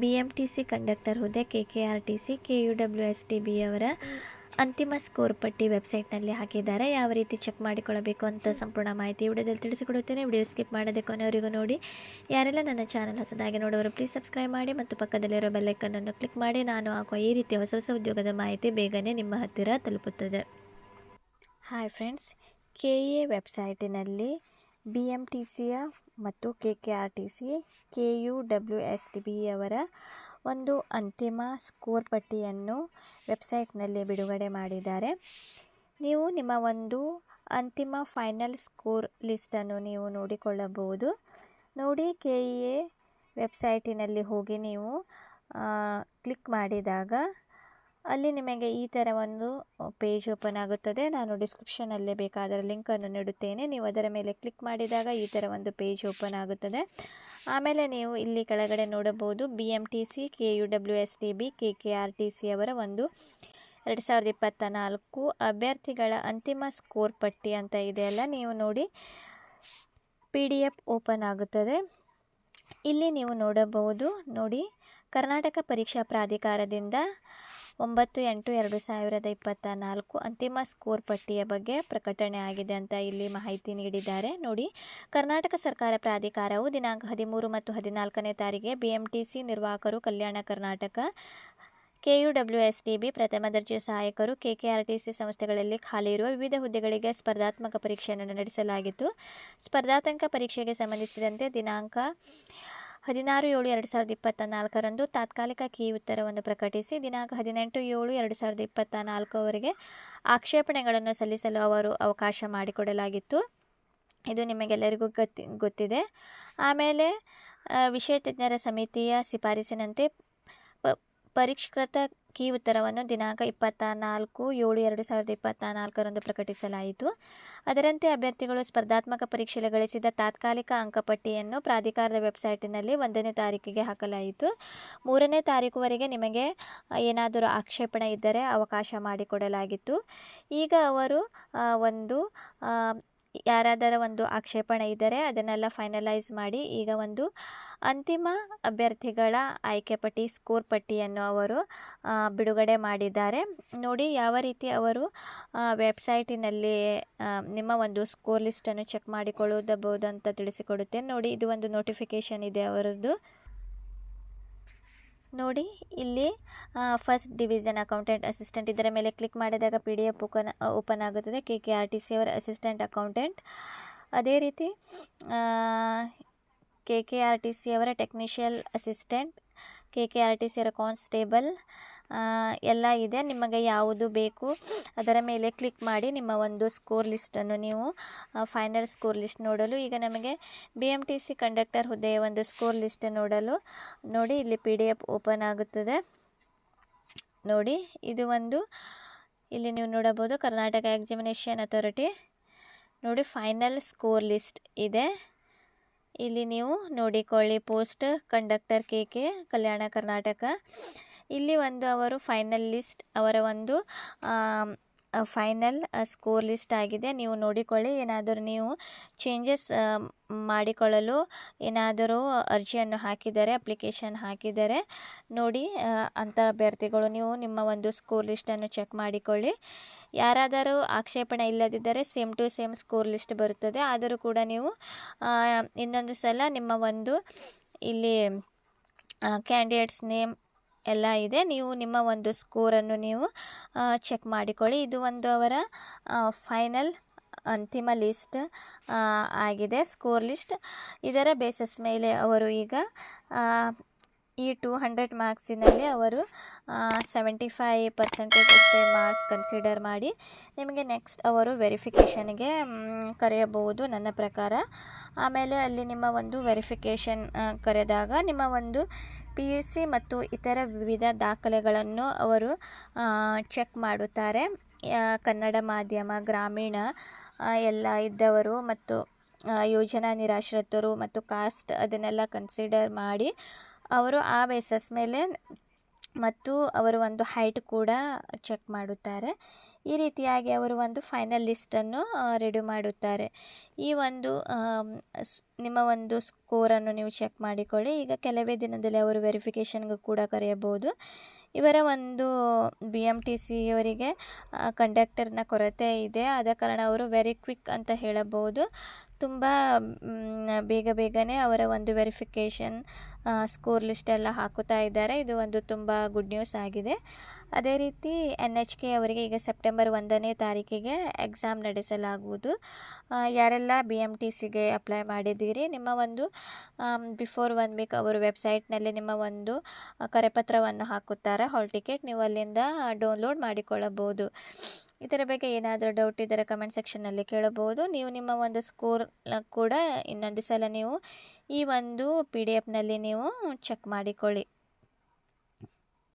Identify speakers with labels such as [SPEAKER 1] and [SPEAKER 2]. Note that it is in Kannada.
[SPEAKER 1] B M T C conductor ಹುದ್ದೆ K K R T C K U W S T B ಅವರ ಅಂತಿಮ ಸ್ಕೋರ್ ಪಟ್ಟಿ ವೆಬ್ಸೈಟ್ನಲ್ಲಿ ಹಾಕಿದ್ದಾರೆ. ಯಾವ ರೀತಿ ಚೆಕ್ ಮಾಡಿಕೊಳ್ಳಬೇಕು ಅಂತ ಸಂಪೂರ್ಣ ಮಾಹಿತಿ ವಿಡಿಯೋದಲ್ಲಿ ತಿಳಿಸಿಕೊಡುತ್ತೇನೆ. ವಿಡಿಯೋ ಸ್ಕಿಪ್ ಮಾಡದೆ ಕೊನೆಯವರಿಗೂ ನೋಡಿ. ಯಾರೆಲ್ಲ ನನ್ನ ಚಾನಲ್ ಹೊಸದಾಗಿ ನೋಡೋರು ಪ್ಲೀಸ್ ಸಬ್ಸ್ಕ್ರೈಬ್ ಮಾಡಿ ಮತ್ತು ಪಕ್ಕದಲ್ಲಿರೋ ಬೆಲ್ಲೈಕನ್ನನ್ನು ಕ್ಲಿಕ್ ಮಾಡಿ. ನಾನು ಹಾಕುವ ಈ ರೀತಿ ಹೊಸ ಹೊಸ ಉದ್ಯೋಗದ ಮಾಹಿತಿ ಬೇಗನೆ ನಿಮ್ಮ ಹತ್ತಿರ ತಲುಪುತ್ತದೆ. ಹಾಯ್ ಫ್ರೆಂಡ್ಸ್ ಕೆ ಎ ವೆಬ್ಸೈಟಿನಲ್ಲಿ ಬಿ ಎಂ ಟಿ ಸಿಯ ಮತ್ತು K K R T C, K U W S T B ಅವರ ಒಂದು ಅಂತಿಮ ಸ್ಕೋರ್ ಪಟ್ಟಿಯನ್ನು ವೆಬ್ಸೈಟ್ನಲ್ಲಿ ಬಿಡುಗಡೆ ಮಾಡಿದ್ದಾರೆ. ನೀವು ನಿಮ್ಮ ಒಂದು ಅಂತಿಮ ಫೈನಲ್ ಸ್ಕೋರ್ ಲಿಸ್ಟನ್ನು ನೀವು ನೋಡಿಕೊಳ್ಳಬಹುದು. ನೋಡಿ ಕೆ ಇ ಎ ವೆಬ್ಸೈಟಿನಲ್ಲಿ ಹೋಗಿ ನೀವು ಕ್ಲಿಕ್ ಮಾಡಿದಾಗ ಅಲ್ಲಿ ನಿಮಗೆ ಈ ಥರ ಒಂದು ಪೇಜ್ ಓಪನ್ ಆಗುತ್ತದೆ. ನಾನು ಡಿಸ್ಕ್ರಿಪ್ಷನಲ್ಲೇ ಬೇಕಾದರೆ ಲಿಂಕನ್ನು ನೀಡುತ್ತೇನೆ. ನೀವು ಅದರ ಮೇಲೆ ಕ್ಲಿಕ್ ಮಾಡಿದಾಗ ಈ ಥರ ಒಂದು ಪೇಜ್ ಓಪನ್ ಆಗುತ್ತದೆ. ಆಮೇಲೆ ನೀವು ಇಲ್ಲಿ ಕೆಳಗಡೆ ನೋಡಬಹುದು B M T C K U W S T B K K R T C ಅವರ ಒಂದು ಎರಡು ಸಾವಿರದ ಇಪ್ಪತ್ತ ನಾಲ್ಕು ಅಭ್ಯರ್ಥಿಗಳ ಅಂತಿಮ ಸ್ಕೋರ್ ಪಟ್ಟಿ ಅಂತ ಇದೆಯಲ್ಲ ನೀವು ನೋಡಿ ಪಿ ಡಿ ಎಫ್ ಓಪನ್ ಆಗುತ್ತದೆ. ಇಲ್ಲಿ ನೀವು ನೋಡಬಹುದು, ನೋಡಿ, ಕರ್ನಾಟಕ ಪರೀಕ್ಷಾ ಪ್ರಾಧಿಕಾರದಿಂದ ಒಂಬತ್ತು ಎಂಟು ಎರಡು ಸಾವಿರದ ಇಪ್ಪತ್ತ ನಾಲ್ಕು ಅಂತಿಮ ಸ್ಕೋರ್ ಪಟ್ಟಿಯ ಬಗ್ಗೆ ಪ್ರಕಟಣೆ ಆಗಿದೆ ಅಂತ ಇಲ್ಲಿ ಮಾಹಿತಿ ನೀಡಿದ್ದಾರೆ. ನೋಡಿ, ಕರ್ನಾಟಕ ಸರ್ಕಾರ ಪ್ರಾಧಿಕಾರವು ದಿನಾಂಕ ಹದಿಮೂರು ಮತ್ತು ಹದಿನಾಲ್ಕನೇ ತಾರೀಕಿಗೆ ಬಿ ಎಂ ಟಿ ಸಿ ನಿರ್ವಾಹಕರು Kalyana Karnataka K U W S D B, ಪ್ರಥಮ ದರ್ಜೆ ಸಹಾಯಕರು K K R T C ಸಂಸ್ಥೆಗಳಲ್ಲಿ ಖಾಲಿ ಇರುವ ವಿವಿಧ ಹುದ್ದೆಗಳಿಗೆ ಸ್ಪರ್ಧಾತ್ಮಕ ಪರೀಕ್ಷೆಯನ್ನು ನಡೆಸಲಾಗಿತ್ತು. ಸ್ಪರ್ಧಾತ್ಮಕ ಪರೀಕ್ಷೆಗೆ ಸಂಬಂಧಿಸಿದಂತೆ ದಿನಾಂಕ ಹದಿನಾರು ಏಳು ಎರಡು ಸಾವಿರದ ಇಪ್ಪತ್ತ ನಾಲ್ಕರಂದು ತಾತ್ಕಾಲಿಕ ಕೀ ಉತ್ತರವನ್ನು ಪ್ರಕಟಿಸಿ, ದಿನಾಂಕ ಹದಿನೆಂಟು ಏಳು ಎರಡು ಸಾವಿರದ ಇಪ್ಪತ್ತ ನಾಲ್ಕವರೆಗೆ ಆಕ್ಷೇಪಣೆಗಳನ್ನು ಸಲ್ಲಿಸಲು ಅವರು ಅವಕಾಶ ಮಾಡಿಕೊಡಲಾಗಿತ್ತು. ಇದು ನಿಮಗೆಲ್ಲರಿಗೂ ಗೊತ್ತಿ, ಗೊತ್ತಿದೆ. ಆಮೇಲೆ ವಿಷಯ ತಜ್ಞರ ಸಮಿತಿಯ ಶಿಫಾರಸಿನಂತೆ ಪ, ಪರಿಷ್ಕೃತ ಕೀ ಉತ್ತರವನ್ನು ದಿನಾಂಕ ಇಪ್ಪತ್ತ ನಾಲ್ಕು ಏಳು ಎರಡು ಸಾವಿರದ ಇಪ್ಪತ್ತ ನಾಲ್ಕರಂದು ಪ್ರಕಟಿಸಲಾಯಿತು. ಅದರಂತೆ ಅಭ್ಯರ್ಥಿಗಳು ಸ್ಪರ್ಧಾತ್ಮಕ ಪರೀಕ್ಷೆಯಲ್ಲಿ ಗಳಿಸಿದ ತಾತ್ಕಾಲಿಕ ಅಂಕಪಟ್ಟಿಯನ್ನು ಪ್ರಾಧಿಕಾರದ ವೆಬ್ಸೈಟಿನಲ್ಲಿ ಒಂದನೇ ತಾರೀಕಿಗೆ ಹಾಕಲಾಯಿತು. ಮೂರನೇ ತಾರೀಕುವರೆಗೆ ನಿಮಗೆ ಏನಾದರೂ ಆಕ್ಷೇಪಣೆ ಇದ್ದರೆ ಅವಕಾಶ ಮಾಡಿಕೊಡಲಾಗಿತ್ತು. ಈಗ ಅವರು ಒಂದು ಯಾರಾದರ ಒಂದು ಆಕ್ಷೇಪಣೆ ಇದ್ದರೆ ಅದನ್ನೆಲ್ಲ ಫೈನಲೈಸ್ ಮಾಡಿ ಈಗ ಒಂದು ಅಂತಿಮ ಅಭ್ಯರ್ಥಿಗಳ ಆಯ್ಕೆ ಪಟ್ಟಿ ಸ್ಕೋರ್ ಪಟ್ಟಿಯನ್ನು ಅವರು ಬಿಡುಗಡೆ ಮಾಡಿದ್ದಾರೆ. ನೋಡಿ ಯಾವ ರೀತಿ ಅವರು ವೆಬ್ಸೈಟಿನಲ್ಲಿ ನಿಮ್ಮ ಒಂದು ಸ್ಕೋರ್ ಲಿಸ್ಟನ್ನು ಚೆಕ್ ಮಾಡಿಕೊಳ್ಳಬಹುದು ಅಂತ ತಿಳಿಸಿಕೊಡುತ್ತೇನೆ. ನೋಡಿ ಇದು ಒಂದು ನೋಟಿಫಿಕೇಶನ್ ಇದೆ ಅವರದ್ದು. ನೋಡಿ, ಇಲ್ಲಿ ಫಸ್ಟ್ ಡಿವಿಷನ್ ಅಕೌಂಟೆಂಟ್ ಅಸಿಸ್ಟೆಂಟ್ ಇದರ ಮೇಲೆ ಕ್ಲಿಕ್ ಮಾಡಿದಾಗ P D F open open ಆಗುತ್ತದೆ. K K R T C ಅವರ ಅಸಿಸ್ಟೆಂಟ್ ಅಕೌಂಟೆಂಟ್ ಅದೇ ರೀತಿ K K R T C ಅವರ technical assistant K K R T C ಅವರ ಕಾನ್ಸ್ಟೇಬಲ್ ಎಲ್ಲ ಇದೆ. ನಿಮಗೆ ಯಾವುದು ಬೇಕು ಅದರ ಮೇಲೆ ಕ್ಲಿಕ್ ಮಾಡಿ ನಿಮ್ಮ ಒಂದು ಸ್ಕೋರ್ ಲಿಸ್ಟನ್ನು ನೀವು ಫೈನಲ್ ಸ್ಕೋರ್ ಲಿಸ್ಟ್ ನೋಡಲು. ಈಗ ನಮಗೆ B M T C conductor ಹುದ್ದೆಯ ಒಂದು ಸ್ಕೋರ್ ಲಿಸ್ಟ್ ನೋಡಲು, ನೋಡಿ ಇಲ್ಲಿ ಪಿ ಡಿ ಎಫ್ ಓಪನ್ ಆಗುತ್ತದೆ. ನೋಡಿ, ಇದು ಒಂದು, ಇಲ್ಲಿ ನೀವು ನೋಡಬಹುದು ಕರ್ನಾಟಕ ಎಕ್ಸಾಮಿನೇಷನ್ ಅಥಾರಿಟಿ ನೋಡಿ ಫೈನಲ್ ಸ್ಕೋರ್ ಲಿಸ್ಟ್ ಇದೆ. ಇಲ್ಲಿ ನೀವು ನೋಡಿಕೊಳ್ಳಿ post conductor K K Kalyana Karnataka. ಇಲ್ಲಿ ಒಂದು ಅವರು ಫೈನಲ್ ಲಿಸ್ಟ್, ಅವರ ಒಂದು ಫೈನಲ್ ಸ್ಕೋರ್ ಲಿಸ್ಟ್ ಆಗಿದೆ. ನೀವು ನೋಡಿಕೊಳ್ಳಿ. ಏನಾದರೂ ನೀವು ಚೇಂಜಸ್ ಮಾಡಿಕೊಳ್ಳಲು ಏನಾದರೂ ಅರ್ಜಿಯನ್ನು ಹಾಕಿದರೆ ಅಪ್ಲಿಕೇಶನ್ ಹಾಕಿದರೆ ನೋಡಿ ಅಂಥ ಅಭ್ಯರ್ಥಿಗಳು ನೀವು ನಿಮ್ಮ ಒಂದು ಸ್ಕೋರ್ ಲಿಸ್ಟನ್ನು ಚೆಕ್ ಮಾಡಿಕೊಳ್ಳಿ. ಯಾರಾದರೂ ಆಕ್ಷೇಪಣೆ ಇಲ್ಲದಿದ್ದರೆ same to same score list ಬರುತ್ತದೆ. ಆದರೂ ಕೂಡ ನೀವು ಇನ್ನೊಂದು ಸಲ ನಿಮ್ಮ ಒಂದು ಇಲ್ಲಿ ಕ್ಯಾಂಡಿಡೇಟ್ಸ್ ನೇಮ್ ಎಲ್ಲ ಇದೆ. ನೀವು ನಿಮ್ಮ ಒಂದು ಸ್ಕೋರನ್ನು ನೀವು ಚೆಕ್ ಮಾಡಿಕೊಳ್ಳಿ. ಇದು ಒಂದು ಅವರ ಫೈನಲ್ ಅಂತಿಮ ಲಿಸ್ಟ್ ಆಗಿದೆ. ಸ್ಕೋರ್ ಲಿಸ್ಟ್ ಇದರ ಬೇಸಸ್ ಮೇಲೆ ಅವರು ಈಗ ಈ ಟೂ ಹಂಡ್ರೆಡ್ ಮಾರ್ಕ್ಸಿನಲ್ಲಿ ಅವರು ಸೆವೆಂಟಿ ಫೈ ಪರ್ಸೆಂಟೇಜ್ ಅಷ್ಟೇ ಮಾರ್ಕ್ಸ್ ಕನ್ಸಿಡರ್ ಮಾಡಿ ನಿಮಗೆ ನೆಕ್ಸ್ಟ್ ಅವರು ವೆರಿಫಿಕೇಷನ್ಗೆ ಕರೆಯಬಹುದು ನನ್ನ ಪ್ರಕಾರ. ಆಮೇಲೆ ಅಲ್ಲಿ ನಿಮ್ಮ ಒಂದು ವೆರಿಫಿಕೇಷನ್ ಕರೆದಾಗ ನಿಮ್ಮ ಒಂದು ಪಿ ಯು ಸಿ ಮತ್ತು ಇತರ ವಿವಿಧ ದಾಖಲೆಗಳನ್ನು ಅವರು ಚೆಕ್ ಮಾಡುತ್ತಾರೆ. ಕನ್ನಡ ಮಾಧ್ಯಮ, ಗ್ರಾಮೀಣ ಎಲ್ಲ ಇದ್ದವರು ಮತ್ತು ಯೋಜನಾ ನಿರಾಶ್ರಿತರು ಮತ್ತು ಕಾಸ್ಟ್ ಅದನ್ನೆಲ್ಲ ಕನ್ಸಿಡರ್ ಮಾಡಿ ಅವರು ಆ ಬೇಸಸ್ ಮೇಲೆ ಮತ್ತು ಅವರು ಒಂದು ಹೈಟ್ ಕೂಡ ಚೆಕ್ ಮಾಡುತ್ತಾರೆ. ಈ ರೀತಿಯಾಗಿ ಅವರು ಒಂದು ಫೈನಲ್ ಲಿಸ್ಟನ್ನು ರೆಡಿ ಮಾಡುತ್ತಾರೆ. ಈ ಒಂದು ನಿಮ್ಮ ಒಂದು ಸ್ಕೋರನ್ನು ನೀವು ಚೆಕ್ ಮಾಡಿಕೊಳ್ಳಿ. ಈಗ ಕೆಲವೇ ದಿನದಲ್ಲಿ ಅವರು ವೆರಿಫಿಕೇಷನ್ಗೆ ಕೂಡ ಕರೆಯಬಹುದು. ಇವರ ಒಂದು ಬಿ ಎಂ ಟಿ ಸಿ ಅವರಿಗೆ ಕಂಡಕ್ಟರ್ನ ಕೊರತೆ ಇದೆ. ಆದ ಕಾರಣ ಅವರು ವೆರಿ ಕ್ವಿಕ್ ಅಂತ ಹೇಳಬಹುದು. ತುಂಬ ಬೇಗ ಬೇಗನೆ ಅವರ ಒಂದು ವೆರಿಫಿಕೇಷನ್ ಸ್ಕೋರ್ ಲಿಸ್ಟ್ ಎಲ್ಲ ಹಾಕುತ್ತಾ ಇದ್ದಾರೆ. ಇದು ಒಂದು ತುಂಬ ಗುಡ್ ನ್ಯೂಸ್ ಆಗಿದೆ. ಅದೇ ರೀತಿ ಎನ್ ಎಚ್ ಕೆ ಅವರಿಗೆ ಈಗ ಸೆಪ್ಟೆಂಬರ್ ಒಂದನೇ ತಾರೀಕಿಗೆ ಎಕ್ಸಾಮ್ ನಡೆಸಲಾಗುವುದು. ಯಾರೆಲ್ಲ ಬಿ ಎಂ ಟಿ ಸಿಗೆ ಅಪ್ಲೈ ಮಾಡಿದ್ದೀರಿ, ನಿಮ್ಮ ಒಂದು ಬಿಫೋರ್ ಒನ್ ವೀಕ್ ಅವರು ವೆಬ್ಸೈಟ್ನಲ್ಲಿ ನಿಮ್ಮ ಒಂದು ಕರೆಪತ್ರವನ್ನು ಹಾಕುತ್ತಾರೆ. ಹಾಲ್ ಟಿಕೆಟ್ ನೀವು ಅಲ್ಲಿಂದ ಡೌನ್ಲೋಡ್ ಮಾಡಿಕೊಳ್ಳಬಹುದು. ಇದರ ಬಗ್ಗೆ ಏನಾದರೂ ಡೌಟ್ ಇದ್ದರೆ ಕಮೆಂಟ್ ಸೆಕ್ಷನ್ನಲ್ಲಿ ಕೇಳಬಹುದು. ನೀವು ನಿಮ್ಮ ಒಂದು ಸ್ಕೋರ್ ಕೂಡ ಇನ್ನೊಂದು ಸಲ ನೀವು ಈ ಒಂದು ಪಿ ಡಿ ಎಫ್ನಲ್ಲಿ ನೀವು ಚೆಕ್ ಮಾಡಿಕೊಳ್ಳಿ.